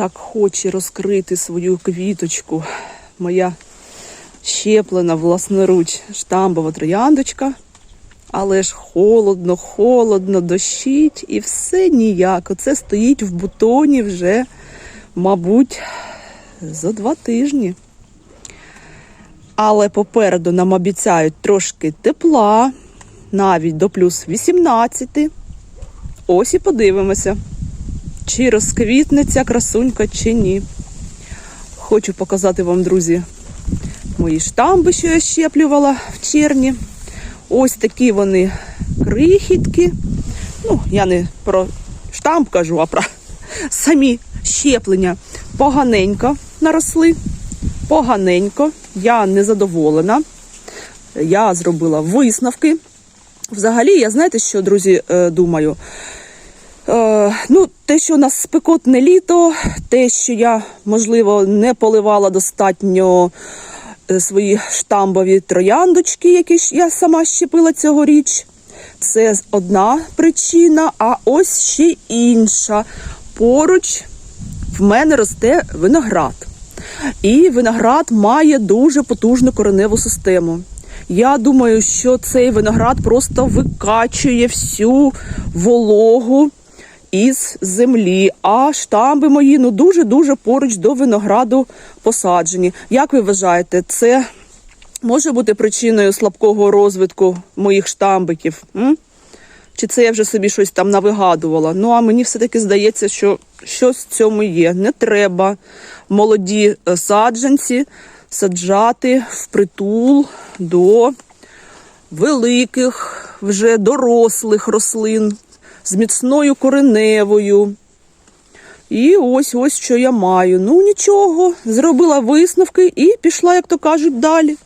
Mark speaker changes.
Speaker 1: так хоче розкрити свою квіточку. Моя щеплена власноруч штамбова трояндочка. Але ж холодно, холодно, дощить і все ніяк. Оце стоїть в бутоні вже, мабуть, за два тижні. Але попереду нам обіцяють трошки тепла, навіть до плюс 18. Ось і подивимося, чи розквітне ця красунька, чи ні. Хочу показати вам, друзі, мої штамби, що я щеплювала в червні. Ось такі вони крихітки. Ну, я не про штамп кажу, а про самі щеплення поганенько наросли. Поганенько. Я не задоволена. Я зробила висновки. Взагалі, я знаєте, що, друзі, е, думаю. Ну, те, що у нас спекотне літо, те, що я, можливо, не поливала достатньо е, свої штамбові трояндочки, які я сама щепила цьогоріч. Це одна причина, а ось ще інша. Поруч в мене росте виноград. І виноград має дуже потужну кореневу систему. Я думаю, що цей виноград просто викачує всю вологу із землі, а штамби мої ну дуже-дуже поруч до винограду посаджені. Як ви вважаєте, це може бути причиною слабкого розвитку моїх штамбиків? М? Чи це я вже собі щось там навигадувала? Ну а мені все-таки здається, що щось в цьому є. Не треба молоді е, саджанці саджати впритул до великих, вже дорослих рослин з міцною кореневою. І ось ось що я маю. Ну нічого, зробила висновки і пішла, як то кажуть, далі.